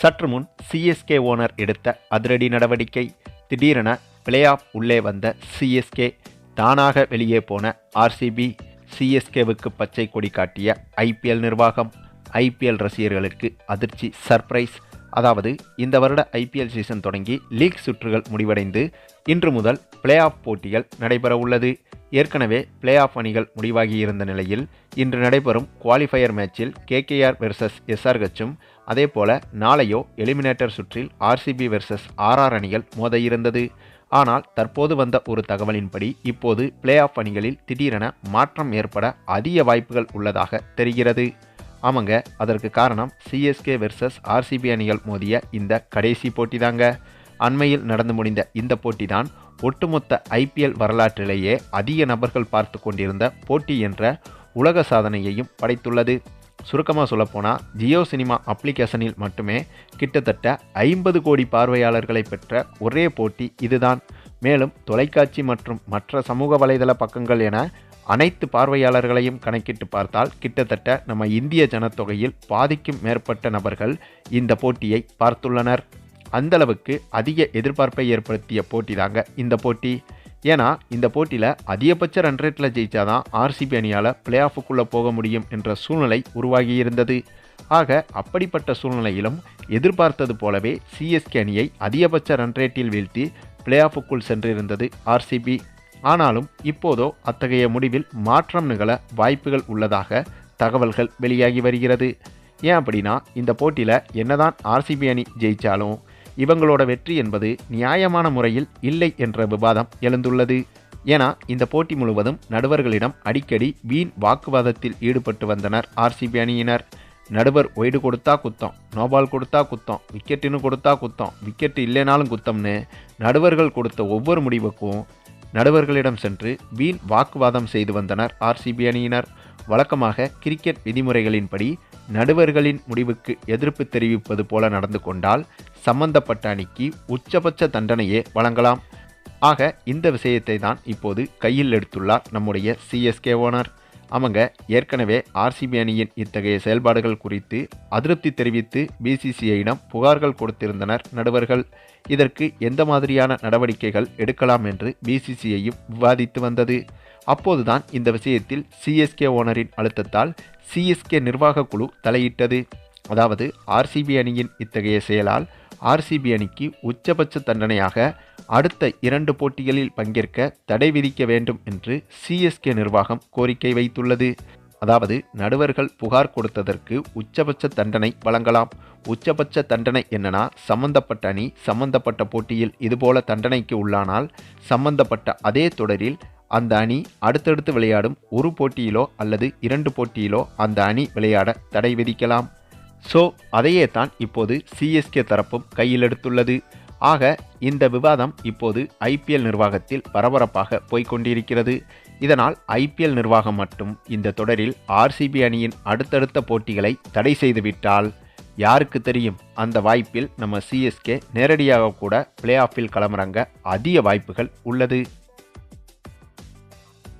சற்று முன் CSK owner எடுத்த அதிரடி நடவடிக்கை. திடீரென பிளே ஆஃப் உள்ளே வந்த சிஎஸ்கே தானாக வெளியே போன ஆர்சிபி சிஎஸ்கேவுக்கு பச்சை கொடி காட்டிய ஐபிஎல் நிர்வாகம். ஐபிஎல் ரசிகர்களுக்கு அதிர்ச்சி சர்ப்ரைஸ் அதாவது இந்த வருட ஐபிஎல் சீசன் தொடங்கி லீக் சுற்றுகள் முடிவடைந்து இன்று முதல் பிளே ஆஃப் போட்டிகள் நடைபெற உள்ளது. ஏற்கனவே பிளே ஆஃப் அணிகள் முடிவாகியிருந்த நிலையில் இன்று நடைபெறும் குவாலிஃபயர் மேட்சில் கேகேஆர் வெர்சஸ் எஸ்ஆர்ஹெச்சும் அதேபோல நாளையோ எலிமினேட்டர் சுற்றில் ஆர்சிபி வெர்சஸ் ஆர்ஆர் அணிகள் மோத இருந்தது ஆனால் தற்போது வந்த ஒரு தகவலின்படி இப்போது பிளே ஆஃப் அணிகளில் திடீரென மாற்றம் ஏற்பட அதிக வாய்ப்புகள் உள்ளதாக தெரிகிறது. ஆமாங்க அதற்கு காரணம் சிஎஸ்கே வெர்சஸ் ஆர்சிபி அணிகள் மோதிய இந்த கடைசி போட்டி தாங்க அண்மையில் நடந்து முடிந்த இந்த போட்டி தான் ஒட்டுமொத்த ஐபிஎல் வரலாற்றிலேயே அதிக நபர்கள் பார்த்து கொண்டிருந்த போட்டி என்ற உலக சாதனையையும் படைத்துள்ளது. சுருக்கமாக சொல்லப்போனால் ஜியோ சினிமா அப்ளிகேஷனில் மட்டுமே கிட்டத்தட்ட ஐம்பது கோடி பார்வையாளர்களை பெற்ற ஒரே போட்டி இதுதான். மேலும் தொலைக்காட்சி மற்றும் மற்ற சமூக வலைதள பக்கங்கள் என அனைத்து பார்வையாளர்களையும் கணக்கிட்டு பார்த்தால் கிட்டத்தட்ட நம்ம இந்திய ஜனத்தொகையில் பாதிக்கும் மேற்பட்ட நபர்கள் இந்த போட்டியை பார்த்துள்ளனர். அந்தளவுக்கு அதிக எதிர்பார்ப்பை ஏற்படுத்திய போட்டி தாங்க இந்த போட்டி. ஏன்னா இந்த போட்டியில் அதிகபட்ச ரன் ரேட்டில் ஜெயித்தாதான் ஆர்சிபி அணியால் பிளே ஆஃபுக்குள்ளே போக முடியும் என்ற சூழ்நிலை உருவாகியிருந்தது. ஆக அப்படிப்பட்ட சூழ்நிலையிலும் எதிர்பார்த்தது போலவே சிஎஸ்கே அணியை அதிகபட்ச ரன் ரேட்டில் வீழ்த்தி பிளே ஆஃபுக்குள் சென்றிருந்தது ஆர்சிபி ஆனாலும் இப்போதோ அத்தகைய முடிவில் மாற்றம் நிகழ வாய்ப்புகள் உள்ளதாக தகவல்கள் வெளியாகி வருகிறது. ஏன் அப்படின்னா இந்த போட்டியில் என்னதான் ஆர்சிபி அணி ஜெயித்தாலும் இவங்களோட வெற்றி என்பது நியாயமான முறையில் இல்லை என்ற விவாதம் எழுந்துள்ளது. ஏன்னா இந்த போட்டி முழுவதும் நடுவர்களிடம் அடிக்கடி வீண் வாக்குவாதத்தில் ஈடுபட்டு வந்தனர் ஆர்சிபி அணியினர். நடுவர் ஒய்டு கொடுத்தா குத்தம் நோபால் கொடுத்தா குத்தம் விக்கெட்டுன்னு கொடுத்தா குத்தம் விக்கெட்டு இல்லைனாலும் குத்தம்னு நடுவர்கள் கொடுத்த ஒவ்வொரு முடிவுக்கும் நடுவர்களிடம் சென்று வீண் வாக்குவாதம் செய்து வந்தனர் ஆர்சிபி அணியினர். வழக்கமாக கிரிக்கெட் விதிமுறைகளின்படி நடுவர்களின் முடிவுக்கு எதிர்ப்பு தெரிவிப்பது போல நடந்து கொண்டால் சம்பந்தப்பட்ட அணிக்கு உச்சபட்ச தண்டனையே வழங்கலாம். ஆக இந்த விஷயத்தை தான் இப்போது கையில் எடுத்துள்ளார் நம்முடைய சிஎஸ்கே ஓனர் அவங்க ஏற்கனவே ஆர்சிபி அணியின் இத்தகைய செயல்பாடுகள் குறித்து அதிருப்தி தெரிவித்து பிசிசிஐயிடம் புகார்கள் கொடுத்திருந்தனர் நடுவர்கள். இதற்கு எந்த மாதிரியான நடவடிக்கைகள் எடுக்கலாம் என்று பிசிசிஐயும் விவாதித்து வந்தது. அப்போதுதான் இந்த விஷயத்தில் சிஎஸ்கே ஓனரின் அழுத்தத்தால் சிஎஸ்கே நிர்வாக குழு தலையிட்டது. அதாவது ஆர்சிபி அணியின் இத்தகைய செயலால் ஆர்சிபி அணிக்கு உச்சபட்ச தண்டனையாக அடுத்த இரண்டு போட்டிகளில் பங்கேற்க தடை விதிக்க வேண்டும் என்று சிஎஸ்கே நிர்வாகம் கோரிக்கை வைத்துள்ளது. அதாவது நடுவர்கள் புகார் கொடுத்ததற்கு உச்சபட்ச தண்டனை வழங்கலாம். உச்சபட்ச தண்டனை என்னன்னா சம்பந்தப்பட்ட அணி சம்பந்தப்பட்ட போட்டியில் இதுபோல தண்டனைக்கு உள்ளானால் சம்பந்தப்பட்ட அதே தொடரில் அந்த அணி அடுத்தடுத்து விளையாடும் ஒரு போட்டியிலோ அல்லது இரண்டு போட்டியிலோ அந்த அணி விளையாட தடை விதிக்கலாம். ஸோ அதையே தான் இப்போது சிஎஸ்கே தரப்பும் கையில் எடுத்துள்ளது. ஆக இந்த விவாதம் இப்போது ஐபிஎல் நிர்வாகத்தில் பரபரப்பாக போய்கொண்டிருக்கிறது இதனால் ஐபிஎல் நிர்வாகம் மட்டும் இந்த தொடரில் ஆர்சிபி அணியின் அடுத்தடுத்த போட்டிகளை தடை செய்துவிட்டால் யாருக்கு தெரியும்? அந்த வாய்ப்பில் நம்ம சிஎஸ்கே நேரடியாக கூட பிளே ஆஃபில் களமிறங்க அதிக வாய்ப்புகள் உள்ளது.